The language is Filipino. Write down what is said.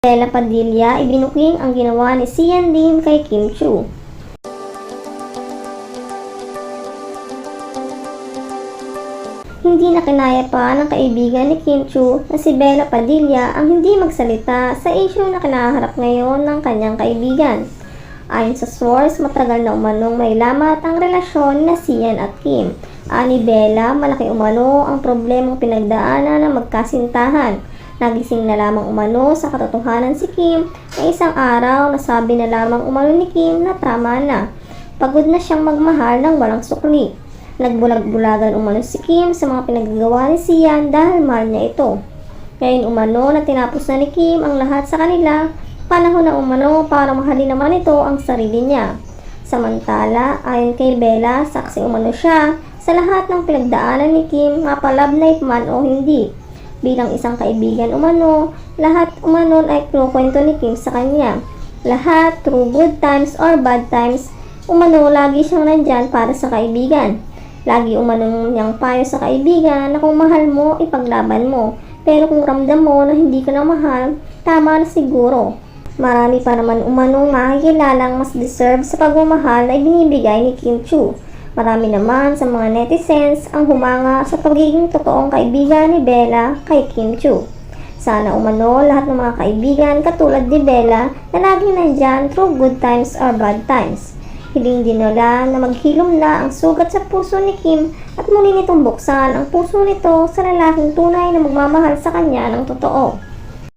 Bella Padilla, ibinuking ang ginawa ni Sian Lim kay Kim Chu. Hindi na kinaya pa ng kaibigan ni Kim Chu na si Bella Padilla ang hindi magsalita sa issue na kinaharap ngayon ng kanyang kaibigan. Ayon sa source, matagal na umanong may lamat ang relasyon na Sian at Kim. Ani Bella, malaki umano ang problemang pinagdaanan ng magkasintahan. Nagising na lamang umano sa katotohanan si Kim na isang araw nasabi na lamang umano ni Kim na tama na. Pagod na siyang magmahal ng walang sukli. Nagbulag-bulagan umano si Kim sa mga pinagagawa ni Sian dahil mahal niya ito. Ngayon umano na tinapos na ni Kim ang lahat sa kanila, panahon na umano para mahalin naman ito ang sarili niya. Samantala, ayon kay Bella, saksi umano siya sa lahat ng pinagdaanan ni Kim, mapalab night man o hindi. Bilang isang kaibigan umano, lahat umano ay kinukwento ni Kim sa kanya. Lahat, through good times or bad times, umano lagi siyang nandyan para sa kaibigan. Lagi umano niyang payo sa kaibigan na kung mahal mo, ipaglaban mo. Pero kung ramdam mo na hindi ka na mahal, tama na siguro. Marami pa naman umanong makikilalang mas deserve sa pagmamahal na ibinibigay ni Kim Chu. Marami naman sa mga netizens ang humanga sa pagiging totoong kaibigan ni Bella kay Kim Chu. Sana umano lahat ng mga kaibigan katulad ni Bella na laging nandyan through good times or bad times. Hiling din nila na maghilom na ang sugat sa puso ni Kim at muli nitong buksan ang puso nito sa lalaking tunay na magmamahal sa kanya ng totoo.